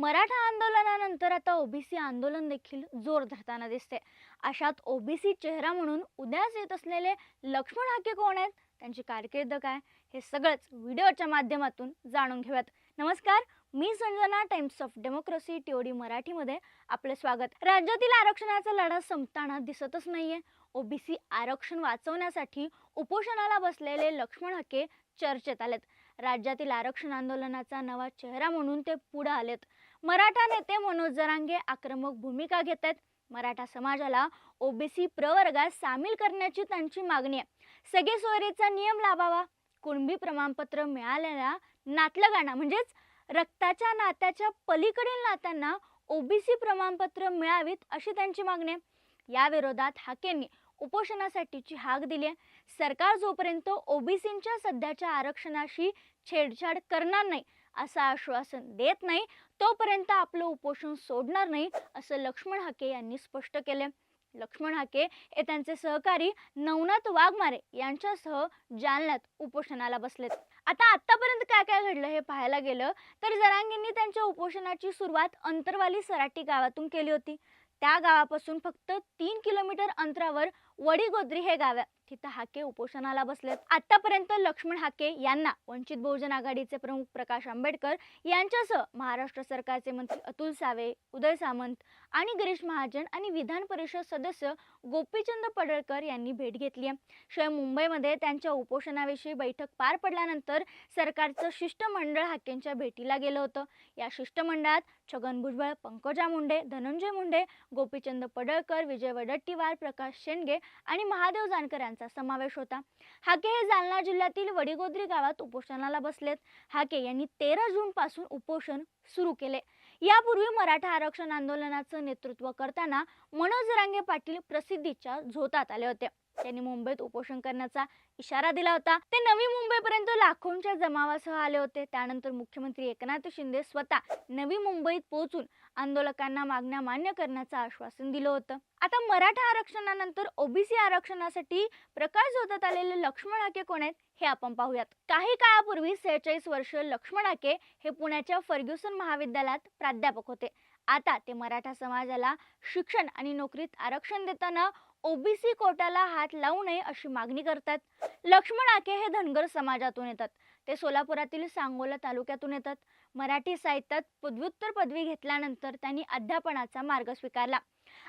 मराठा आंदोलनानंतर आता ओबीसी आंदोलन देखील जोर धरताना दिसते अशात ओबीसी चेहरा म्हणून उद्यास येत असलेले लक्ष्मण हाके कोण आहेत? त्यांची कारकीर्द काय हे सगळंच व्हिडिओच्या माध्यमातून जाणून घेऊयात. नमस्कार मी Sanjana Times of Democracy TOD मराठीमध्ये आपले स्वागत. राज्यातील आरक्षणाचा लढा संपताना दिसतच नाहीये. ओबीसी आरक्षण वाचवण्यासाठी उपोषणाला बसलेले लक्ष्मण हके चर्चेत आलेत. राज्यातील आरक्षण आंदोलनाचा नवा चेहरा म्हणून ते पुढे आलेत. मराठा नेते मनोज जरांगे आक्रमक भूमिका घेत आहेत मराठा समाजाला ओबीसी प्रवर्गात सामील करण्याची त्यांची मागणी आहे. सगळे सोयरीचा नियम लाभावा. कुणबी प्रमाणपत्र मिळालेल्या नातलगांना म्हणजेच रक्ताच्या नात्याच्या पलीकडील नात्यांना ओबीसी प्रमाणपत्र मिळावीत अशी त्यांची मागणी आहे. या विरोधात हाकेंनी उपोषणासाठीची हाक दिली आहे. सरकार जोपर्यंत ओबीसींच्या सध्याच्या आरक्षणाशी छेडछाड करणार नाही असं आश्वासन देत नाही तोपर्यंत आपलं उपोषण सोडणार नाही असं लक्ष्मण हाके यांनी स्पष्ट केले. लक्ष्मण हाके हे त्यांचे सहकारी नवनाथ वाघमारे यांच्यासह जालन्यात उपोषणाला बसलेत. आता आतापर्यंत काय काय घडलं हे पाहायला गेलं तर जरांगींनी त्यांच्या उपोषणाची सुरुवात अंतरवाली सराटी गावातून केली होती. त्या गावापासून फक्त तीन किलोमीटर अंतरावर वडीगोद्री हे गाव आहे तिथं हाके उपोषणाला बसलेत. आतापर्यंत लक्ष्मण हाके यांना वंचित बहुजन आघाडीचे प्रमुख प्रकाश आंबेडकर यांच्यासह महाराष्ट्र सरकारचे मंत्री अतुल सावे उदय सामंत आणि गिरीश महाजन आणि विधान परिषद सदस्य गोपीचंद पडळकर यांनी भेट घेतली आहे. शिवाय मुंबईमध्ये त्यांच्या उपोषणाविषयी बैठक पार पडल्यानंतर सरकारचं शिष्टमंडळ हाकेंच्या भेटीला गेलं होतं. या शिष्टमंडळात छगन भुजबळ पंकजा मुंडे धनंजय मुंडे गोपीचंद पडळकर विजय वडट्टीवार प्रकाश शेंडगे आणि महादेव जानकर यांचा समावेश होता. हाके हे जालना जिल्ह्यातील वडीगोद्री गावात उपोषणाला बसलेत. हाके यांनी तेरा जून पासून उपोषण सुरू केले. यापूर्वी मराठा आरक्षण आंदोलनाचं नेतृत्व करताना मनोज रांगे पाटील प्रसिद्धीच्या झोतात आले होते. त्यांनी मुंबईत उपोषण करण्याचा इशारा दिला होता. ते नवी मुंबईपर्यंत लाखोंच्या जमावासह आले होते. त्यानंतर मुख्यमंत्री एकनाथ शिंदे स्वतः नवी मुंबईत पोहोचून आंदोलकांना मागण्या मान्य करण्याचं आश्वासन दिलं होतं. आता मराठा आरक्षणानंतर ओबीसी आरक्षणासाठी प्रकाश झोतात आलेले लक्ष्मण आके कोण आहेत हे आपण पाहूयात. काही काळापूर्वी सेहेचाळीस वर्ष लक्ष्मण आके हे पुण्याच्या फर्ग्युसन महाविद्यालयात प्राध्यापक होते. आता ते मराठा समाजाला शिक्षण आणि नोकरीत आरक्षण देताना ओबीसी कोट्याला हात लावू नये अशी मागणी करतात. लक्ष्मण आके हे धनगर समाजातून येतात. ते सोलापुरातील सांगोला तालुक्यातून येतात. मराठी साहित्यात पदव्युत्तर पदवी घेतल्यानंतर त्यांनी अध्यापनाचा मार्ग स्वीकारला.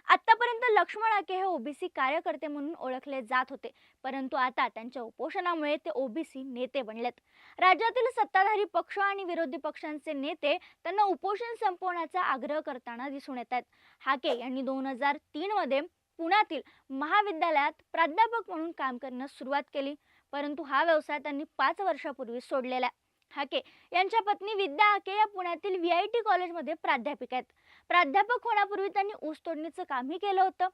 आतापर्यंत लक्ष्मण आके हे ओबीसी कार्यकर्ते म्हणून ओळखले जात होते. परंतु आता त्यांच्या उपोषणामुळे ते ओबीसी नेते बनलेत. राज्यातील सत्ताधारी पक्ष आणि विरोधी पक्षांचे नेते त्यांना उपोषण संपवण्याचा आग्रह करताना दिसून येत आहेत. हाके यांनी दोन हजार तीन मध्ये पुण्यातील महाविद्यालयात प्राध्यापक म्हणून काम करण्यास सुरुवात केली. परंतु हा व्यवसाय त्यांनी पाच वर्षापूर्वी सोडलेला हाके यांच्या पत्नी विद्या हाके या पुण्यातील व्ही आय टी कॉलेजमध्ये प्राध्यापिका आहेत. प्राध्यापक होण्यापूर्वी त्यांनी ऊस तोडणीचं कामही केलं होतं.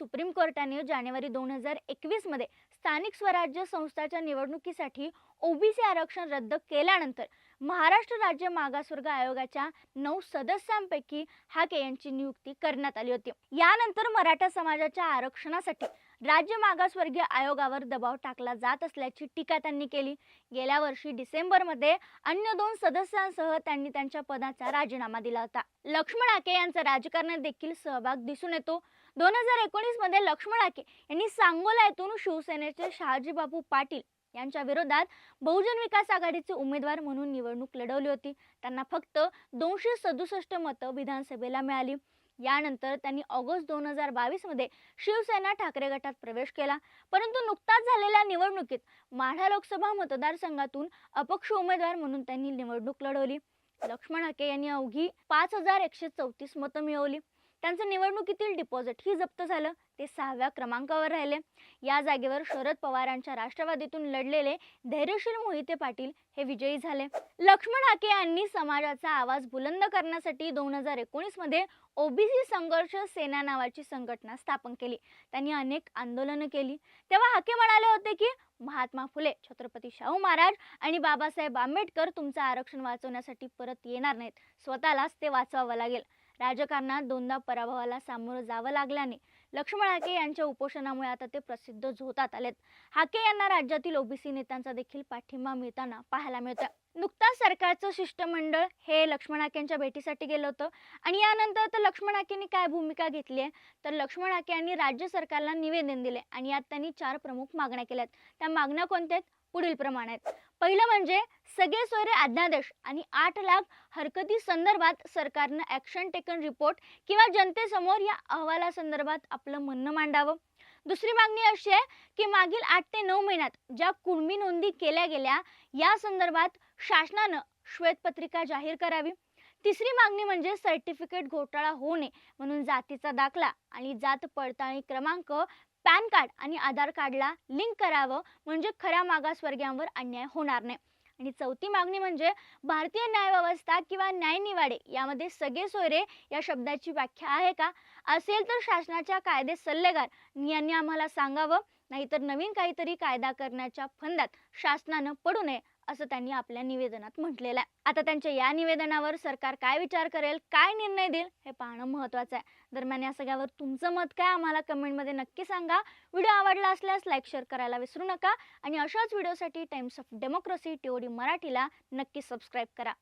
सुप्रीम कोर्टाने जानेवारी दोन हजार एकवीसमध्ये स्थानिक स्वराज्य संस्थाच्या निवडणुकीसाठी ओबीसी आरक्षण रद्द केल्यानंतर महाराष्ट्र राज्य मागासवर्ग आयोगाच्या नऊ सदस्यांपैकी हाके यांची नियुक्ती करण्यात आली होती. यानंतर मराठा समाजाच्या आरक्षणासाठी राज्य मागासवर्गीय आयोगावर दबाव टाकला जात असल्याची टीका त्यांनी केली. गेल्या वर्षी डिसेंबरमध्ये अन्य दोन सदस्यांसह त्यांनी त्यांच्या पदाचा राजीनामा दिला होता. लक्ष्मण आके यांचा राजकारणात देखील सहभाग दिसून येतो. दोन हजार एकोणीसमध्ये लक्ष्मण आके यांनी सांगोला येथून शिवसेनेचे शहाजीबाबू पाटील यांच्या विरोधात बहुजन विकास आघाडीचे उमेदवार म्हणून निवडणूक लढवली होती. त्यांना फक्त दोनशे सदुसष्ट मतं विधानसभेला मिळाली. यानंतर त्यांनी ऑगस्ट दोन हजार बावीसमध्ये शिवसेना ठाकरे गटात प्रवेश केला. परंतु नुकताच झालेल्या निवडणुकीत माढा लोकसभा मतदारसंघातून अपक्ष उमेदवार म्हणून त्यांनी निवडणूक लढवली. लक्ष्मण हके यांनी अवघी पाच हजार एकशे चौतीस मतं मिळवली. त्यांचं निवडणुकीतील डिपॉझिट ही जप्त झालं. ते सहाव्या क्रमांकावर राहिले. या जागेवर शरद पवारांच्या राष्ट्रवादीतून लढलेले धैर्यशील मोहिते पाटील हे विजयी झाले. लक्ष्मण हाके यांनी समाजाचा आवाज बुलंद करण्यासाठी दोन हजार एकोणीसमध्ये ओबीसी संघर्ष सेना नावाची संघटना स्थापन केली. त्यांनी अनेक आंदोलनं केली. तेव्हा हाके म्हणाले होते की महात्मा फुले छत्रपती शाहू महाराज आणि बाबासाहेब आंबेडकर तुमचं आरक्षण वाचवण्यासाठी परत येणार नाहीत. स्वतःलाच ते वाचवावं लागेल. राजकारणात दोनदा पराभवाला सामोरं जावं लागल्याने लक्ष्मण हाके यांच्या उपोषणामुळे आता ते प्रसिद्ध झोतात आलेत. हाके यांना राज्यातील ओबीसी नेत्यांचा देखील पाठिंबा मिळताना पाहायला मिळतं नुकताच सरकारचं शिष्टमंडळ हे लक्ष्मण हाकेंच्या भेटीसाठी गेलं होतं आणि यानंतर तर लक्ष्मण हाकेंनी काय भूमिका घेतली आहे? तर लक्ष्मण हाके यांनी राज्य सरकारला निवेदन दिले आणि यात त्यांनी चार प्रमुख मागण्या केल्यात. त्या मागण्या कोणत्या आहेत? पुढील प्रमाणे आहेत. पहिलं म्हणजे सगळे सोयरे अध्यादेश आणि आठ लाख हरकती संदर्भात सरकारनं ॲक्शन टेकन रिपोर्ट किंवा जनतेसमोर या अहवालासंदर्भात आपलं म्हणणं मांडावं. दुसरी मागणी अशी आहे की मागील आठ ते नऊ महिन्यात ज्या कुणबी नोंदी केल्या गेल्या या संदर्भात शासनानं श्वेतपत्रिका जाहीर करावी. तिसरी मागणी म्हणजे सर्टिफिकेट घोटाळा होऊ नये म्हणून जातीचा दाखला आणि जात पडताळणी क्रमांक पॅन कार्ड आणि आधार कार्डला लिंक करावं म्हणजे खऱ्या मागासवर्गीयांवर अन्याय होणार नाही. आणि चौथी मागणी म्हणजे भारतीय न्यायव्यवस्था किंवा न्यायनिवाडे यामध्ये सगळे सोयरे या शब्दाची व्याख्या आहे का? असेल तर शासनाच्या कायदे सल्लेगार यांनी आम्हाला सांगावं. नाहीतर नवीन काहीतरी कायदा करण्याच्या फंदात शासनानं पडू नये. असं त्यांनी आपल्या निवेदनात म्हटलेलं आहे. आता त्यांच्या या निवेदनावर सरकार काय विचार करेल काय निर्णय देईल हे पाहणं महत्त्वाचं आहे. दरम्यान या सगळ्यावर तुमचं मत काय आम्हाला कमेंटमध्ये नक्की सांगा. व्हिडिओ आवडला असल्यास लाईक शेअर करायला विसरू नका. आणि अशाच व्हिडिओसाठी टाइम्स ऑफ डेमोक्रेसी टीओडी मराठीला नक्की सबस्क्राईब करा.